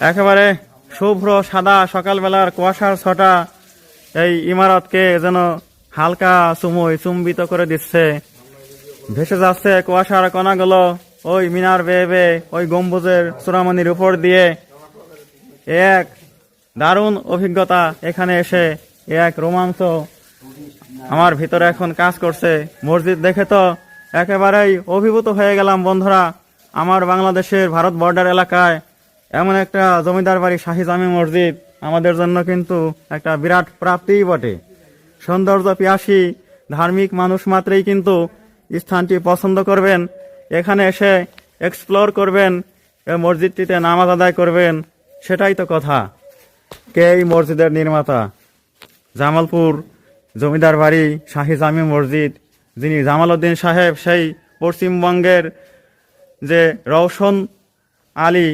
একেবারে শুভ্র সাদা সকালবেলার কুয়াশার ছটা এই ইমারতকে যেন হালকা চুমুই চুম্বিত করে দিচ্ছে। ভেসে যাচ্ছে কুয়াশার কণাগুলো ওই মিনার বেয়ে বেয়ে, ওই গম্বুজের চূড়ামণির উপর দিয়ে। এক দারুণ অভিজ্ঞতা এখানে এসে, এক রোমাঞ্চ আমার ভিতরে এখন কাজ করছে। মসজিদ দেখে তো একেবারেই অভিভূত হয়ে গেলাম বন্ধুরা। আমার বাংলাদেশের ভারত বর্ডার এলাকায় এমন একটা জমিদার বাড়ি শাহী জামি মসজিদ আমাদের জন্য কিন্তু একটা বিরাট প্রাপ্তিই বটে। সৌন্দর্য পিয়াসী, ধার্মিক মানুষ মাত্রেই কিন্তু স্থানটি পছন্দ করবেন। এখানে এসে এক্সপ্লোর করবেন মসজিদটিতে নামাজ আদায় করবেন, সেটাই তো কথা। কে এই মসজিদের নির্মাতা? জামালপুর জমিদার বাড়ি শাহী জামি মসজিদ, যিনি জামালউদ্দিন সাহেব সেই পশ্চিমবঙ্গের যে রওশন আলী